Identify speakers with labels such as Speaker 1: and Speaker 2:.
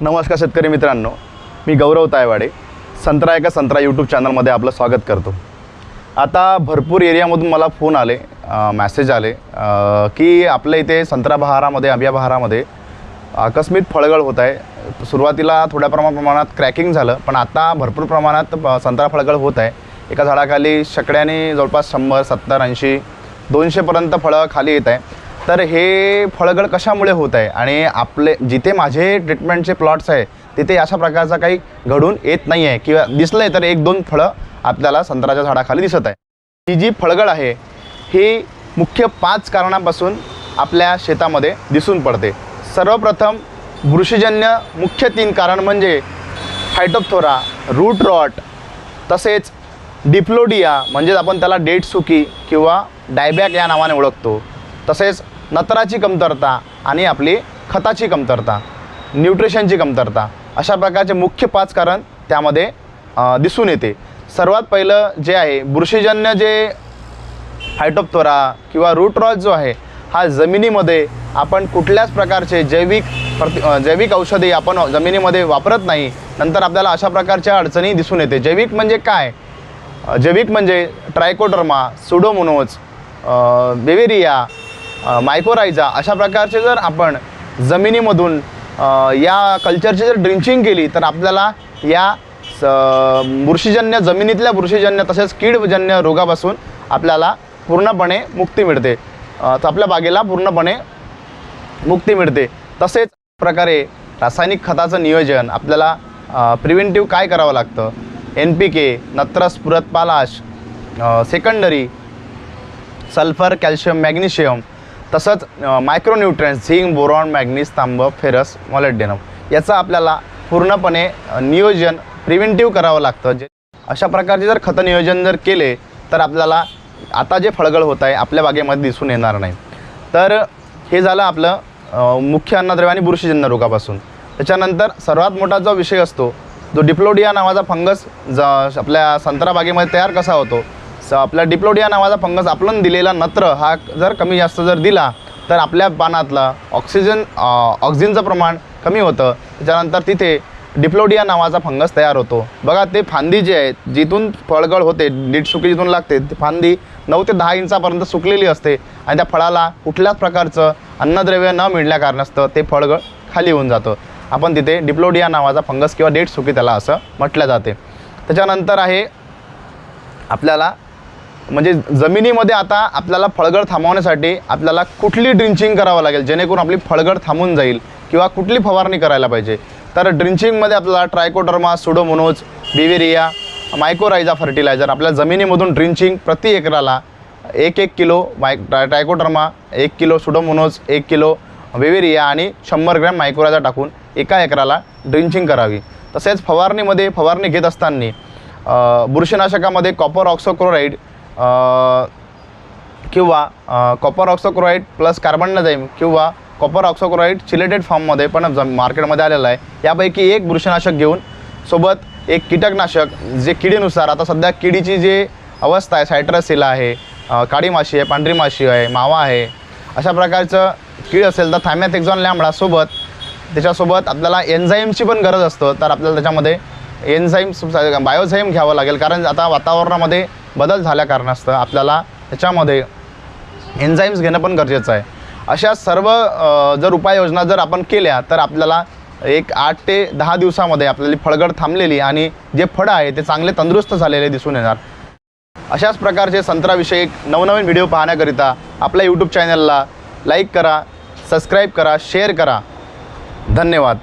Speaker 1: नमस्कार शेतकरी मित्रांनो मी गौरव तायवाडे संत्रा एका संत्रा यूट्यूब चॅनलमध्ये आपलं स्वागत करतो. आता भरपूर एरियामधून मला फोन आले मॅसेज आले की आपल्या इथे संत्रा बहारामध्ये अभ्या बहारामध्ये आकस्मिक फळगळ होत आहे. सुरुवातीला थोड्या प्रमा प्रमाणात क्रॅकिंग झालं पण आता भरपूर प्रमाणात संत्रा फळगळ होत आहे. एका झाडाखाली शकड्याने जवळपास शंभर सत्तर ऐंशी दोनशेपर्यंत फळं खाली येत आहे. तर हे फळगळ कशामुळे होत आहे? आणि आपले जिथे माझे ट्रीटमेंटचे प्लॉट्स आहे तिथे अशा प्रकारचा काही घडून येत नाही आहे किंवा दिसलं आहे तर एक दोन फळं आपल्याला संत्र्याच्या झाडाखाली दिसत आहे. ही जी फळगळ आहे ही मुख्य पाच कारणापासून आपल्या शेतामध्ये दिसून पडते. सर्वप्रथम बुरशीजन्य मुख्य तीन कारण म्हणजे फायटोप्थोरा रूट रॉट तसेच डिप्लोडिया म्हणजेच आपण त्याला डेट सुकी किंवा डायबॅक या नावाने ओळखतो. तसेच नत्राची कमतरता आणि आपली खताची कमतरता न्यूट्रिशनची कमतरता अशा प्रकारचे मुख्य पाच कारण त्यामध्ये दिसून येते. सर्वात पहिलं जे आहे बुरशीजन्य जे हायटोप्तोरा किंवा रूट रॉज जो आहे हा जमिनीमध्ये आपण कुठल्याच प्रकारचे जैविक प्रति जैविक औषधे आपण जमिनीमध्ये वापरत नाही. नंतर आपल्याला अशा प्रकारच्या अडचणी दिसून येते. जैविक म्हणजे काय? जैविक म्हणजे ट्रायकोडर्मा सुडोमोनोज बेवेरिया मायकोरायझा अशा प्रकारचे जर आपण जमिनीमधून या कल्चरची जर ड्रिंचिंग केली तर आपल्याला या स बुरशीजन्य जमिनीतल्या बुरशीजन्य तसेच कीडजन्य रोगापासून आपल्याला पूर्णपणे मुक्ती मिळते. तर आपल्या बागेला पूर्णपणे मुक्ती मिळते. तसेच प्रकारे रासायनिक खताचं नियोजन आपल्याला प्रिव्हेंटिव्ह काय करावं लागतं? एन पी के नत्र पुरत पालाश सेकंडरी सल्फर कॅल्शियम मॅग्नेशियम तसंच मायक्रोन्यूट्रन्स झिंक बोरॉन मॅग्नीस तांब फेरस मॉलेडेनम याचं आपल्याला पूर्णपणे नियोजन प्रिव्हेंटिव्ह करावं लागतं. जे अशा प्रकारचे जर खतं नियोजन जर केले तर आपल्याला आता जे फळगळ होत आहे आपल्या बागेमध्ये दिसून येणार नाही. तर हे झालं आपलं मुख्य अन्नद्रव्य आणि बुरशीजन्य रोगापासून. त्याच्यानंतर सर्वात मोठा जो विषय असतो जो डिप्लोडिया नावाचा फंगस ज आपल्या संत्रा बागेमध्ये तयार कसा होतो स आपल्या डिप्लोडिया नावाचा फंगस आपण दिलेला नत्र हा जर कमी जास्त जर दिला तर आपल्या पानातला ऑक्सिजन ऑक्सिजनचं प्रमाण कमी होतं. त्याच्यानंतर तिथे डिप्लोडिया नावाचा फंगस तयार होतो. बघा ते फांदी जे आहेत जिथून फळगळ होते डीट सुकी जिथून लागते ती फांदी नऊ ते दहा इंचापर्यंत सुकलेली असते. आणि त्या फळाला कुठल्याच प्रकारचं अन्नद्रव्य न मिळल्या कारणास्तव ते फळगळ खाली होऊन जातं. आपण तिथे डिप्लोडिया नावाचा फंगस किंवा डेट सुकी त्याला असं म्हटलं जाते. त्याच्यानंतर आहे आपल्याला म्हणजे जमिनीमध्ये आता आपल्याला फळगळ थांबवण्यासाठी आपल्याला कुठली ड्रिंचिंग करावं लागेल? जेणेकरून आपली फळगळ थांबून जाईल किंवा कुठली फवारणी करायला पाहिजे? तर ड्रिंचिंगमध्ये आपल्याला Trichoderma Pseudomonas Beauveria mycorrhiza fertiliser आपल्या जमिनीमधून ड्रिंचिंग प्रति एकराला एक एक किलो माय ट्राय ट्रायकोडर्मा एक किलो सुडोमोनोज एक किलो वेवेरिया आणि शंभर ग्रॅम मायक्रोराजा टाकून एका एकराला ड्रिंचिंग करावी. तसेच फवारणीमध्ये फवारणी घेत असताना बुरशीनाशकामध्ये कॉपर ऑक्सोक्लोराईड किंवा कॉपर ऑक्सोक्लोराईड प्लस कार्बन किंवा कॉपर ऑक्सोक्लोराईड चिलेटेड फॉर्ममध्ये पण जम मार्केटमध्ये आलेलं आहे. यापैकी एक बुरशीनाशक घेऊन सोबत एक कीटकनाशक जे किडीनुसार आता सध्या किडीची जी अवस्था आहे सायट्रसिला आहे काळी माशी आहे पांढरी माशी आहे मावा आहे अशा प्रकारचं कीड असेल तर थायमॅथेक्झॉन एक्झॉन सोबत त्याच्यासोबत आपल्याला एन्झाईमची पण गरज असतं. तर आपल्याला त्याच्यामध्ये एन्झाईम बायोझाईम घ्यावं लागेल. कारण आता वातावरणामध्ये बदल झाल्या कारणास्तव आपल्याला त्याच्यामध्ये एन्झाईम्स घेणं पण गरजेचं आहे. अशा सर्व जर उपाययोजना जर आपण केल्या तर आपल्याला एक आठ ते दहा दिवसामध्ये आपल्याला फळगड थांबलेली आणि जे फळं आहे ते चांगले तंदुरुस्त झालेले दिसून येणार. अशाच प्रकारचे संत्राविषयी नवनवीन व्हिडिओ पाहण्याकरिता आपल्या यूट्यूब चॅनलला लाईक करा सबस्क्राईब करा शेअर करा. धन्यवाद.